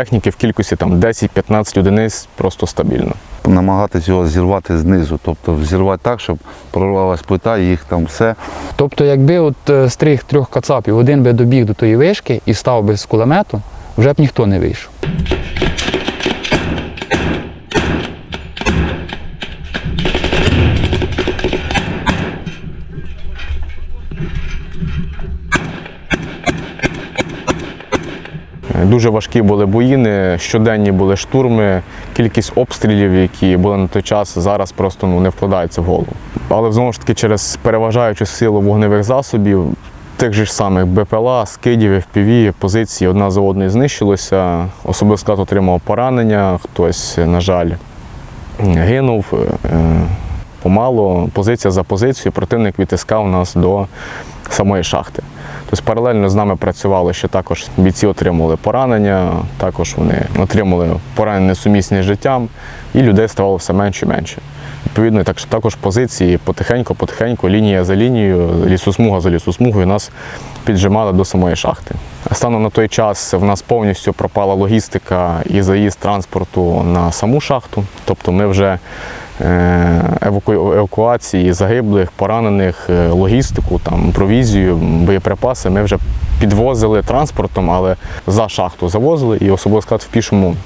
Техніки в кількості там 10-15 одиниць просто стабільно. Намагатися його зірвати знизу, тобто зірвати так, щоб прорвалась плита, і їх там все. Тобто, якби от е, з трьох трьох кацапів один би добіг до тої вишки і став би з кулемету, вже б ніхто не вийшов. Дуже важкі були боїни, щоденні були штурми, кількість обстрілів, які були на той час, зараз просто ну, не вкладається в голову. Але знову ж таки, через переважаючу силу вогневих засобів, тих же ж самих БПЛА, скидів, FPV, позиції одна за одною знищилося. Особливо склад отримав поранення, хтось, на жаль, гинув. Е, Помало, позиція за позицією, противник відтискав нас до самої шахти. Тобто паралельно з нами працювали, ще також бійці отримали поранення, також вони отримали поранення несумісні з життям, і людей ставало все менше і менше. Відповідно, так, також позиції потихеньку, потихеньку, лінія за лінією, лісосмуга за лісосмугою нас піджимали до самої шахти. Станом на той час в нас повністю пропала логістика і заїзд транспорту на саму шахту. Тобто ми вже евакуації загиблих, поранених, е, логістику, там, провізію, боєприпаси ми вже підвозили транспортом, але за шахту завозили і особливо склад в пішому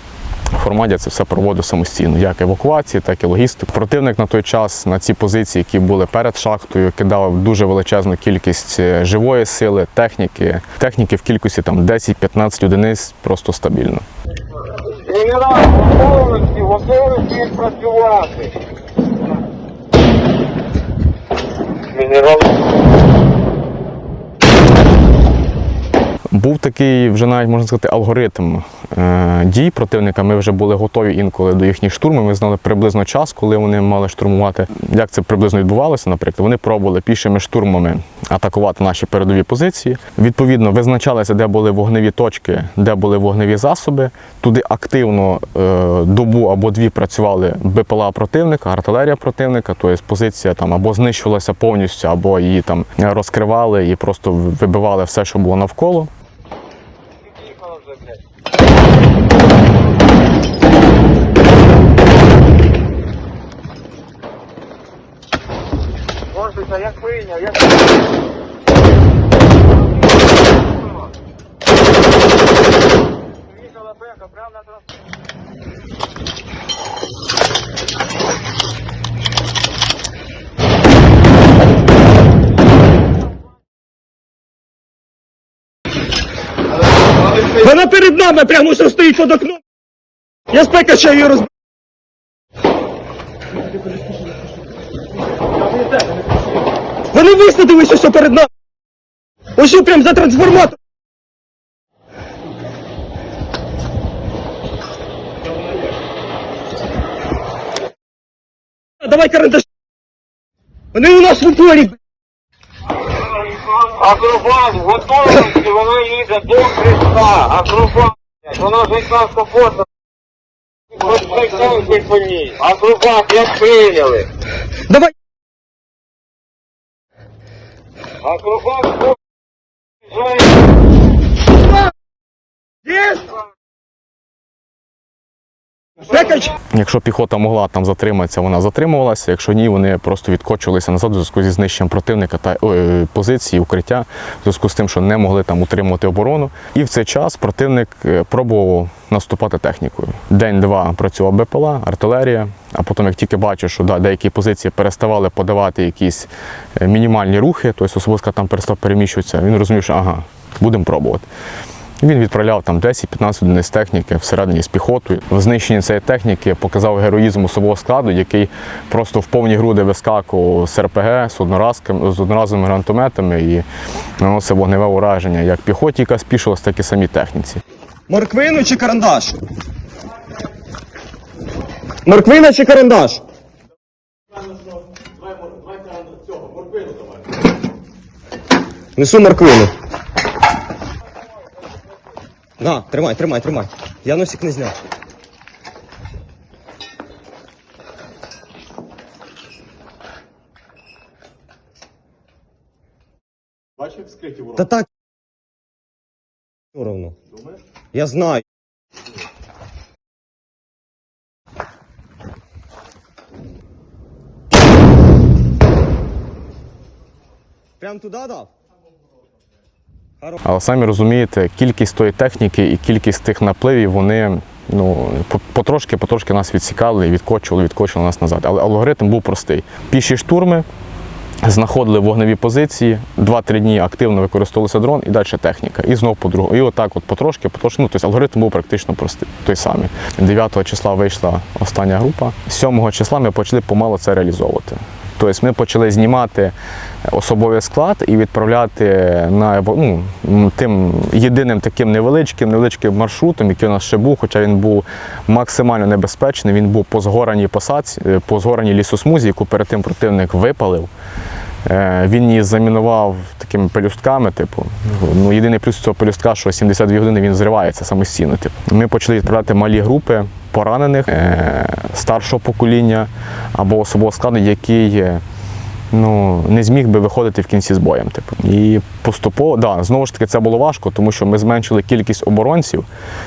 форматі це все проводив самостійно, як евакуації, так і логістику. Противник на той час на ці позиції, які були перед шахтою, кидав дуже величезну кількість е, живої сили, техніки. Техніки в кількості там 10-15 одиниць просто стабільно. Генерал, готовності, готовності працювати. Генерал. Був такий вже навіть можна сказати алгоритм дій противника. Ми вже були готові інколи до їхніх штурмів. Ми знали приблизно час, коли вони мали штурмувати. Як це приблизно відбувалося? Наприклад, вони пробували пішими штурмами атакувати наші передові позиції. Відповідно, визначалися, де були вогневі точки, де були вогневі засоби. Туди активно е, добу або дві працювали БПЛА противника, артилерія противника. Тобто позиція там або знищувалася повністю, або її там розкривали і просто вибивали все, що було навколо. Прийняв, як Приїхала бека, прямо на. Вона перед нами прямо ось стоїть під окном. Я спека ще її Вони висадились ось перед нами. Ось прям за трансформатор. Давай карандаш. Вони у нас в упорі. Акробат, готовності, вона їде до Христа. Акробат, вона з капота. Хоч по ній. Акробат, як прийняли. Давай. Акробат! Пекач! Якщо піхота могла там затриматися, вона затримувалася. Якщо ні, вони просто відкочувалися назад у зв'язку зі знищенням противника та ой, позиції, укриття, в зв'язку з тим, що не могли там утримувати оборону. І в цей час противник е, пробував наступати технікою. День-два працював БПЛА, артилерія. А потім, як тільки бачив, що да, деякі позиції переставали подавати якісь е, мінімальні рухи, тобто особисто там перестав переміщуватися, він розумів, що ага, будемо пробувати. Він відправляв там 10-15 одиниць техніки всередині з піхотою. В знищенні цієї техніки показав героїзм особового складу, який просто в повні груди вискакував з РПГ, з, з одноразовими гранатометами і наносив вогневе ураження як піхоті, яка спішилась, так і самій техніці. Морквину чи карандаш? Морквина чи карандаш? Несу морквину. На, тримай, тримай, тримай. Я носик не зняв. Бачив скриті ворота? Та так. Все равно. Думаєш? Я знаю. Прям туда, дав? Але самі розумієте, кількість тої техніки і кількість тих напливів, вони ну, потрошки, потрошки нас відсікали, і відкочували, відкочували нас назад. Але алгоритм був простий. Піші штурми, знаходили вогневі позиції, 2-3 дні активно використовувався дрон і далі техніка. І знову по другу. І отак, от потрошки, потрошки. Ну, тобто алгоритм був практично простий, той самий. 9 числа вийшла остання група. 7 числа ми почали помало це реалізовувати. Тобто ми почали знімати особовий склад і відправляти на ну, тим єдиним таким невеличким, невеличким маршрутом, який у нас ще був, хоча він був максимально небезпечний. Він був по згораній посадці, е, по згораній лісосмузі, яку перед тим противник випалив. Е, Він її замінував такими пелюстками, типу. Ну, єдиний плюс цього пелюстка, що 72 години він зривається самостійно. Типу. Ми почали відправляти малі групи поранених е, старшого покоління або особового складу, який е, ну, не зміг би виходити в кінці з боєм. Типу. І поступово, да, знову ж таки, це було важко, тому що ми зменшили кількість оборонців,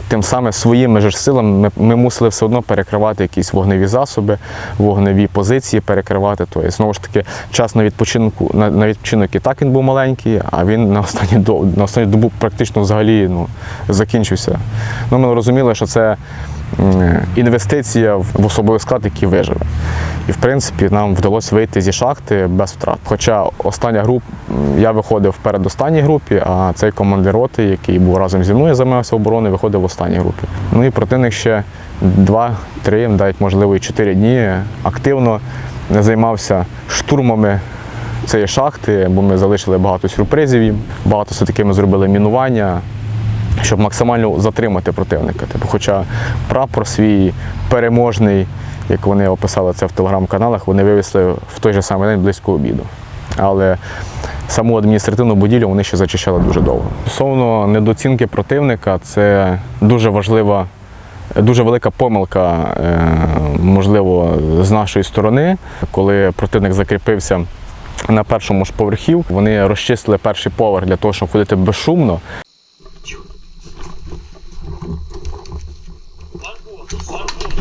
тим самим своїми ж силами ми, ми мусили все одно перекривати якісь вогневі засоби, вогневі позиції перекривати. Тобто, знову ж таки, час на відпочинку на, на відпочинок і так він був маленький, а він на останню, до- на останню добу практично взагалі ну, закінчився. Ну, ми розуміли, що це інвестиція в особовий склад, який виживе. І в принципі нам вдалося вийти зі шахти без втрат. Хоча остання група, я виходив в передостанній групі, а цей командир роти, який був разом зі мною, займався обороною, виходив в останній групі. Ну і противник ще два-три, навіть можливо і чотири дні активно займався штурмами цієї шахти, бо ми залишили багато сюрпризів. Багато все-таки ми зробили мінування, щоб максимально затримати противника. Типу, хоча прапор свій переможний, як вони описали це в телеграм-каналах, вони вивезли в той же самий день близько обіду. Але саму адміністративну будівлю вони ще зачищали дуже довго. Стосовно недооцінки противника, це дуже важлива. Дуже велика помилка, е, можливо, з нашої сторони, коли противник закріпився на першому ж поверхів. Вони розчистили перший поверх для того, щоб ходити безшумно.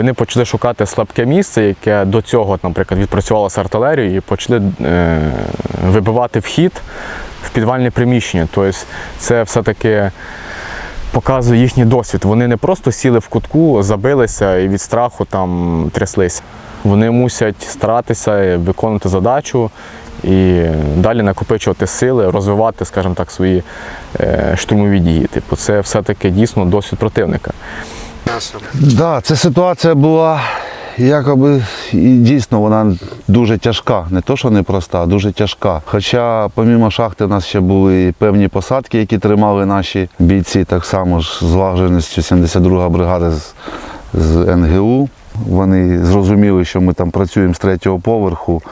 вони почали шукати слабке місце, яке до цього, наприклад, відпрацювалося артилерією, і почали е, вибивати вхід в підвальне приміщення. Тобто це все-таки показує їхній досвід. Вони не просто сіли в кутку, забилися і від страху там тряслися. Вони мусять старатися виконувати задачу і далі накопичувати сили, розвивати, скажімо так, свої е, штурмові дії. Типу, це все-таки дійсно досвід противника. Да, ця ситуація була якоби і дійсно вона дуже тяжка. Не то, що непроста, а дуже тяжка. Хоча, помімо шахти, у нас ще були певні посадки, які тримали наші бійці, так само ж з лагодженістю 72 бригада з, з НГУ. Вони зрозуміли, що ми там працюємо з третього поверху.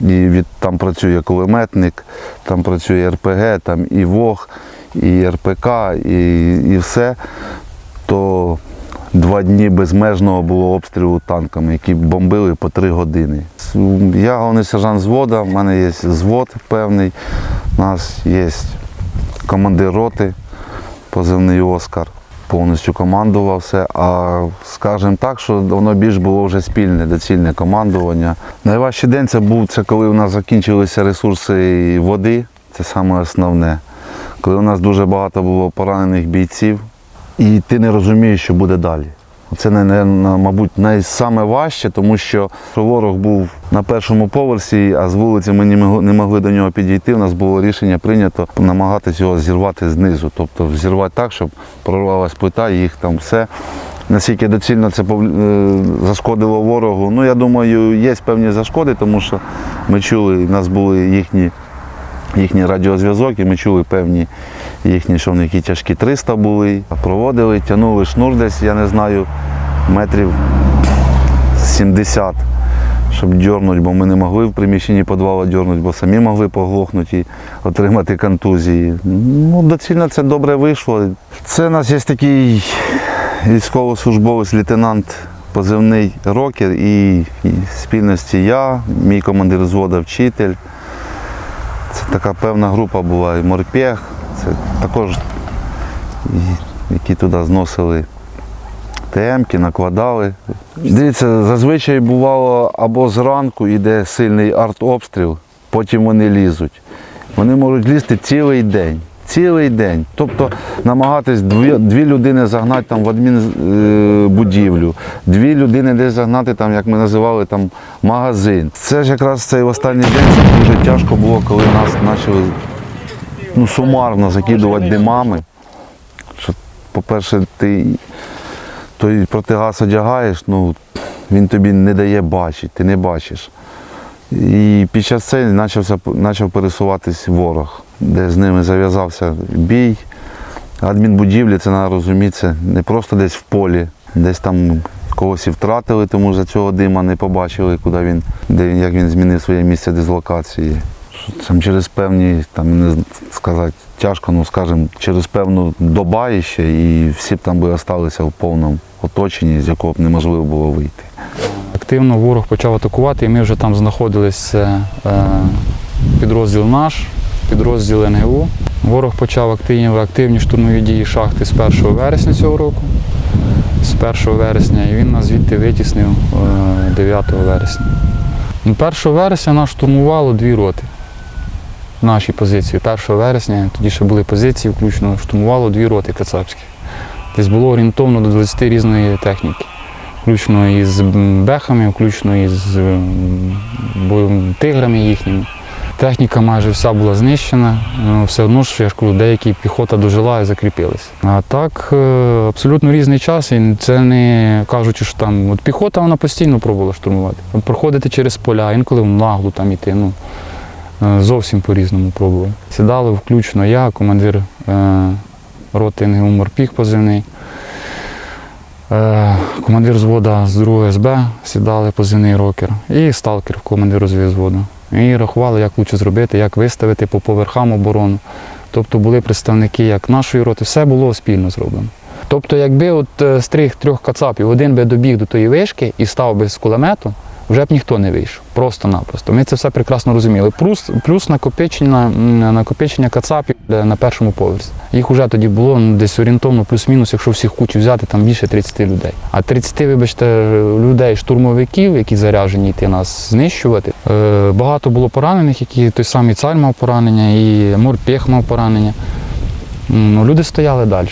І від там працює кулеметник, там працює РПГ, там і ВОГ, і РПК, і, і все. То два дні безмежного було обстрілу танками, які бомбили по три години. Я головний сержант звода, в мене є звод певний, у нас є командир роти, позивний Оскар. Повністю командував все. А скажімо так, що воно більш було вже спільне, доцільне командування. Найважчий день це був це коли у нас закінчилися ресурси води. Це саме основне. Коли у нас дуже багато було поранених бійців, і ти не розумієш, що буде далі. Це, мабуть, найсаме важче, тому що ворог був на першому поверсі, а з вулиці ми не могли, до нього підійти. У нас було рішення прийнято намагатися його зірвати знизу, тобто зірвати так, щоб прорвалась плита, їх там все. Наскільки доцільно це е, зашкодило ворогу. Ну, я думаю, є певні зашкоди, тому що ми чули, у нас були їхні їхній радіозв'язок, і ми чули певні їхні, і тяжкі 300 були. Проводили, тягнули шнур десь, я не знаю, метрів 70, щоб дьорнути, бо ми не могли в приміщенні підвалу дьорнути, бо самі могли поглохнути і отримати контузії. Ну, доцільно це добре вийшло. Це у нас є такий військовослужбовець, лейтенант позивний рокер і, і спільності я, мій командир взводу, вчитель. Це така певна група була, і морпех, також, які туди зносили ТМки, накладали. Дивіться, зазвичай бувало або зранку йде сильний артобстріл, потім вони лізуть. Вони можуть лізти цілий день. Цілий день. Тобто намагатись дві, дві людини загнати там в адмінбудівлю, дві людини десь загнати, там, як ми називали, там, магазин. Це ж якраз цей останній день дуже тяжко було, коли нас почали ну, сумарно закидувати димами. Що, по-перше, ти той протигаз одягаєш, ну, він тобі не дає бачити, ти не бачиш. І під час цього почався, почав пересуватись ворог, де з ними зав'язався бій. Адмінбудівлі, це треба розуміти, не просто десь в полі, десь там когось і втратили, тому за цього дима не побачили, куди він, де, як він змінив своє місце дислокації. Там через певні, там не сказати тяжко, ну скажімо, через певну доба іще, і всі б там би залишилися в повному оточенні, з якого б неможливо було вийти. Активно ворог почав атакувати, і ми вже там знаходилися е, підрозділ наш, підрозділ НГУ. Ворог почав активні, активні штурмові дії шахти з 1 вересня цього року. З 1 вересня, і він нас звідти витіснив е, 9 вересня. Ну, 1 вересня нас штурмувало дві роти. Наші позиції. 1 вересня, тоді ще були позиції, включно штурмувало дві роти кацапських. Десь було орієнтовно до 20 різної техніки включно із бехами, включно із тиграми їхніми. Техніка майже вся була знищена, але все одно ж, я ж кажу, деякі піхота дожила і закріпилися. А так, е, абсолютно різний час, і це не кажучи, що там от піхота вона постійно пробувала штурмувати. Проходити через поля, інколи в наглу там іти. Ну, зовсім по-різному пробували. Сідали включно я, командир е, роти НГУ Морпіг позивний. Е, Командир взвода з 2 СБ сідали позивний рокер і сталкер командир розвідзводу. І рахували, як краще зробити, як виставити по поверхам оборону. Тобто були представники як нашої роти, все було спільно зроблено. Тобто, якби от е, з трьох кацапів один би добіг до тої вишки і став би з кулемету, вже б ніхто не вийшов. Просто-напросто. Ми це все прекрасно розуміли. Плюс, плюс накопичення, накопичення кацапів е, на першому поверсі. Їх вже тоді було ну, десь орієнтовно плюс-мінус, якщо всіх кучу взяти, там більше 30 людей. А 30, вибачте, людей, штурмовиків, які заряжені йти нас знищувати. Е, Багато було поранених, які той самий цар мав поранення, і морпех мав поранення. Ну, люди стояли далі.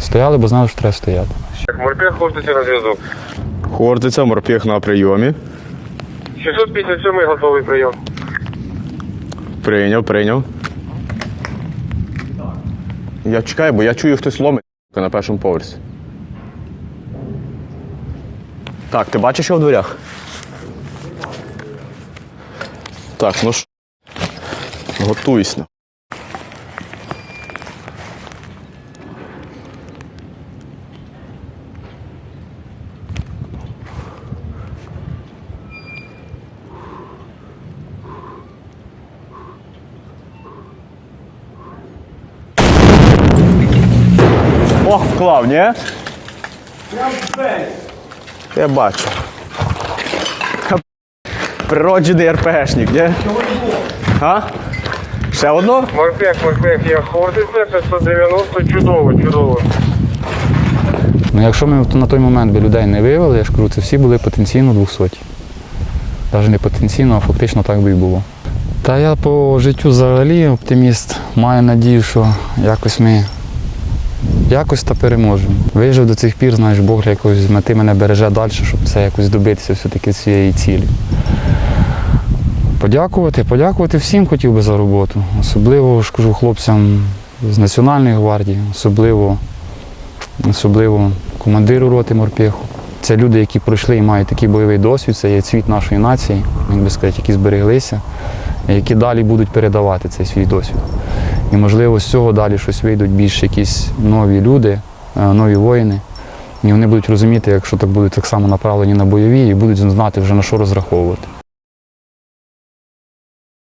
Стояли, бо знали, що треба стояти. Так, морпех, хлопці на зв'язок. Хортиця, морпіх на прийомі. 657 готовий прийом. Прийняв, прийняв. Я чекаю, бо я чую, хтось ломить на першому поверсі. Так, ти бачиш його в дверях? Так, ну ж. Готуйся. Ох, вклав, ні? Я бачу. Природжений РПГшник, ні? А? Ще одно? Морпех, морпех, я хлопець 590, чудово, чудово. Ну, якщо ми на той момент би людей не виявили, я ж кажу, це всі були потенційно 200. Навіть не потенційно, а фактично так би і було. Та я по життю взагалі оптиміст. Маю надію, що якось ми якось та переможемо. Вижив до цих пір, знаєш, Бог якось мети мене береже далі, щоб це якось добитися все-таки цієї цілі. Подякувати, подякувати всім хотів би за роботу. Особливо ж хлопцям з Національної гвардії, особливо особливо командиру роти морпіху. Це люди, які пройшли і мають такий бойовий досвід, це є цвіт нашої нації, як би сказати, які збереглися, які далі будуть передавати цей свій досвід. І можливо з цього далі щось вийдуть більш якісь нові люди, е, нові воїни, І вони будуть розуміти, якщо так будуть так само направлені на бойові, і будуть знати вже на що розраховувати.